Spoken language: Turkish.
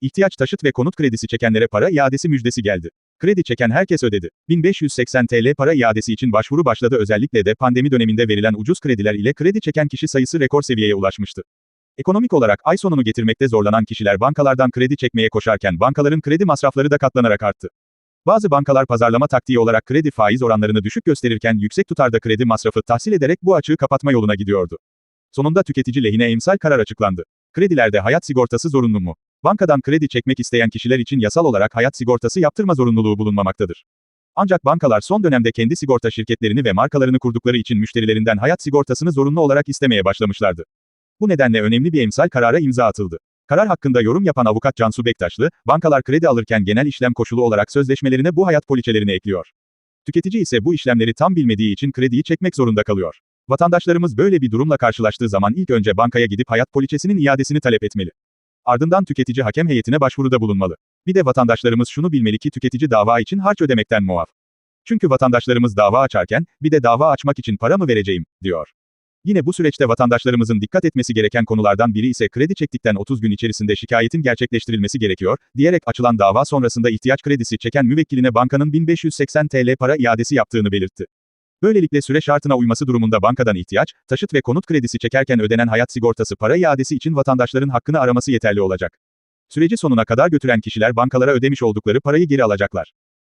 İhtiyaç taşıt ve konut kredisi çekenlere para iadesi müjdesi geldi. Kredi çeken herkes ödedi. 1580 TL para iadesi için başvuru başladı özellikle de pandemi döneminde verilen ucuz krediler ile kredi çeken kişi sayısı rekor seviyeye ulaşmıştı. Ekonomik olarak ay sonunu getirmekte zorlanan kişiler bankalardan kredi çekmeye koşarken bankaların kredi masrafları da katlanarak arttı. Bazı bankalar pazarlama taktiği olarak kredi faiz oranlarını düşük gösterirken yüksek tutarda kredi masrafı tahsil ederek bu açığı kapatma yoluna gidiyordu. Sonunda tüketici lehine emsal karar açıklandı. Kredilerde hayat sigortası zorunlu mu? Bankadan kredi çekmek isteyen kişiler için yasal olarak hayat sigortası yaptırma zorunluluğu bulunmamaktadır. Ancak bankalar son dönemde kendi sigorta şirketlerini ve markalarını kurdukları için müşterilerinden hayat sigortasını zorunlu olarak istemeye başlamışlardı. Bu nedenle önemli bir emsal karara imza atıldı. Karar hakkında yorum yapan avukat Cansu Bektaşlı, bankalar kredi alırken genel işlem koşulu olarak sözleşmelerine bu hayat poliçelerini ekliyor. Tüketici ise bu işlemleri tam bilmediği için krediyi çekmek zorunda kalıyor. Vatandaşlarımız böyle bir durumla karşılaştığı zaman ilk önce bankaya gidip hayat poliçesinin iadesini talep etmeli. Ardından tüketici hakem heyetine başvuruda bulunmalı. Bir de vatandaşlarımız şunu bilmeli ki tüketici dava için harç ödemekten muaf. Çünkü vatandaşlarımız dava açarken, bir de dava açmak için para mı vereceğim, diyor. Yine bu süreçte vatandaşlarımızın dikkat etmesi gereken konulardan biri ise kredi çektikten 30 gün içerisinde şikayetin gerçekleştirilmesi gerekiyor, diyerek açılan dava sonrasında ihtiyaç kredisi çeken müvekkiline bankanın 1580 TL para iadesi yaptığını belirtti. Böylelikle süre şartına uyması durumunda bankadan ihtiyaç, taşıt ve konut kredisi çekerken ödenen hayat sigortası para iadesi için vatandaşların hakkını araması yeterli olacak. Süreci sonuna kadar götüren kişiler bankalara ödemiş oldukları parayı geri alacaklar.